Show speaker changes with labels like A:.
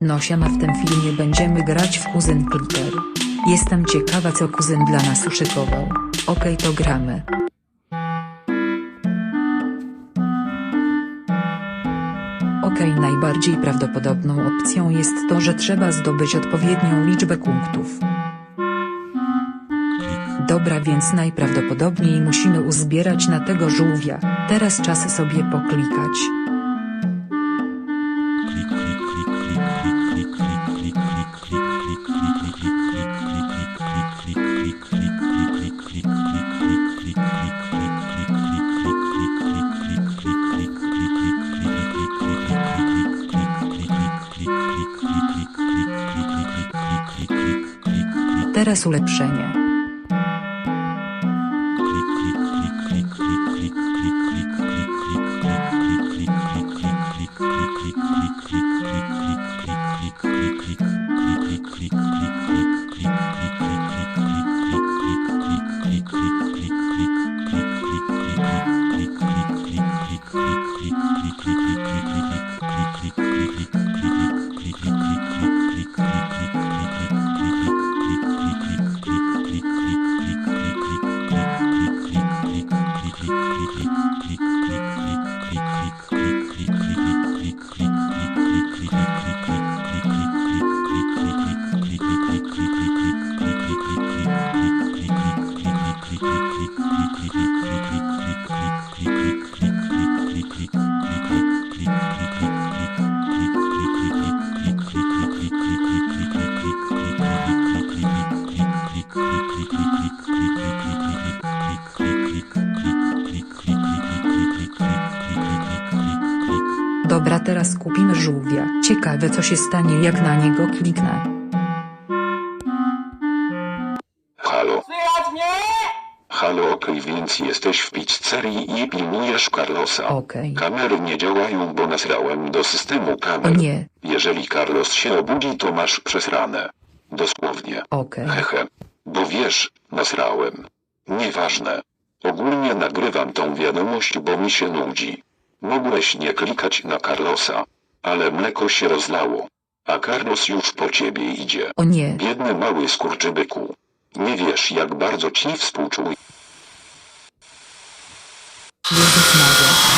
A: No siema w tym filmie będziemy grać w kuzyn Clicker. Jestem ciekawa co kuzyn dla nas uszykował. Okej to gramy. Okej najbardziej prawdopodobną opcją jest to, że trzeba zdobyć odpowiednią liczbę punktów. Dobra więc najprawdopodobniej musimy uzbierać na tego żółwia. Teraz czas sobie poklikać. Teraz ulepszenie. Dobra teraz kupimy żółwia. Ciekawe co się stanie jak na niego kliknę.
B: Halo,
C: Słychać mnie?
B: halo okej więc jesteś w pizzerii i pilnujesz Carlosa.
A: Okej.
B: Kamery nie działają, bo nasrałem do systemu
A: O
B: kamer.
A: nie,
B: Jeżeli Carlos się obudzi, to masz przesrane. Dosłownie.
A: okej.
B: Hehe. Bo wiesz, nasrałem. Nieważne. Ogólnie nagrywam tą wiadomość, bo mi się nudzi. Mogłeś nie klikać na Carlosa. Ale mleko się rozlało. A Carlos już po ciebie idzie.
A: O nie,
B: Biedny mały skurczybyku. Nie wiesz jak bardzo ci współczuję.
A: Jezus Maria.